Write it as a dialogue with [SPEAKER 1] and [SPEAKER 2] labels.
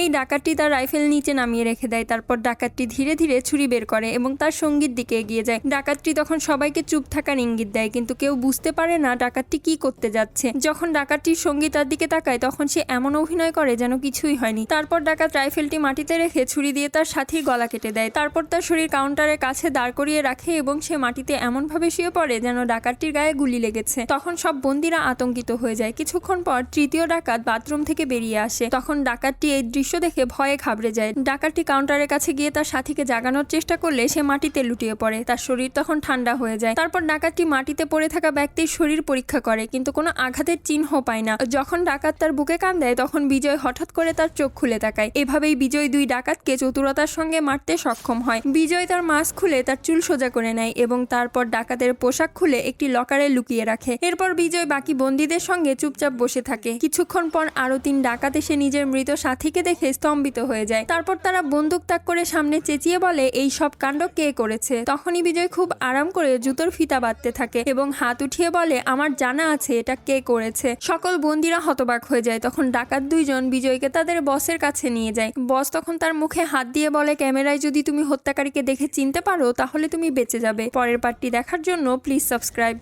[SPEAKER 1] এই ডাকাতটি তার রাইফেল নিচে নামিয়ে রেখে দেয়, তারপর ডাকাতটি ধীরে ধীরে ছুরি বের করে এবং তার সঙ্গীর দিকে এগিয়ে যায়। ডাকাতটি তখন সবাইকে চুপ থাকার ইঙ্গিত দেয়, কিন্তু কেউ বুঝতে পারে না ডাকাতটি কি করতে যাচ্ছে। যখন ডাকাতটির সঙ্গী তার দিকে তাকায়, তখন সে এমন অভিনয় করে যেন কিছুই হয়নি। তারপর ডাকাত রাইফেলটি মাটিতে রেখে ছুরি দিয়ে তার সাথীর গলা কেটে দেয়। তারপর তার শরীর কাউন্টারের কাছে দাঁড় করিয়ে রাখে এবং সে মাটিতে এমনভাবে শুয়ে পড়ে যেন ডাকাতটির গায়ে গুলি লেগেছে। তখন সব বন্দিরা আতঙ্কিত হয়ে যায়। কিছুক্ষণ পর তৃতীয় ডাকাত বাথরুম থেকে বেরিয়ে আসে। তখন ডাকাতটি এই দৃশ্য দেখে ভয়ে ঘাবড়ে যায়। ডাকাতটি কাউন্টারের কাছে গিয়ে তার সাথীকে জাগানোর চেষ্টা করলে সে মাটিতে লুটিয়ে পড়ে। তার শরীর তখন ঠান্ডা হয়ে যায়। তারপর ডাকাতটি মাটিতে পড়ে থাকা ব্যক্তির শরীর পরীক্ষা করে, কিন্তু কোনো আঘাতের চিহ্ন পায় না। যখন ডাকাত তার বুকে কান দেয়, তখন বিজয় হঠাৎ করে তার চোখ খুলে তাকায়। এভাবেই বিজয় দুই ডাকাতকে চতুরতার সঙ্গে মারতে সক্ষম হয়। বিজয় তার মাস্ক খুলে তার চুল সোজা করে নেয় এবং তারপর ডাকাতের পোশাক খুলে একটি লকারে লুকিয়ে রাখে। এরপর বিজয় বাকি বন্দীদের সঙ্গে চুপচাপ বসে থাকে। কিছুক্ষণ পর আরও তিন ডাকাত এসে নিজের মৃত সাথীকে দেখে স্তম্ভিত হয়ে যায়। তারপর তারা বন্দুক তাক করে সামনে চেঁচিয়ে বলে, এই সব কাণ্ড কে করেছে? তখনই বিজয় খুব আরাম করে জুতোর ফিতা বাঁধতে থাকে এবং হাত উঠিয়ে বলে, আমার জানা আছে এটা কে করেছে। সকল বন্দিরা হতবাক হয়ে যায়। তখন ডাকাত দুইজন বিজয়কে তাদের বসের কাছে নিয়ে যায়। বস তখন তার মুখে হাত দিয়ে বলে, ক্যামেরায় যদি তুমি হত্যাকারীকে দেখে চিনতে পারো, তাহলে তুমি বেঁচে যাবে। পরের পার্টটি দেখার জন্য প্লিজ সাবস্ক্রাইব।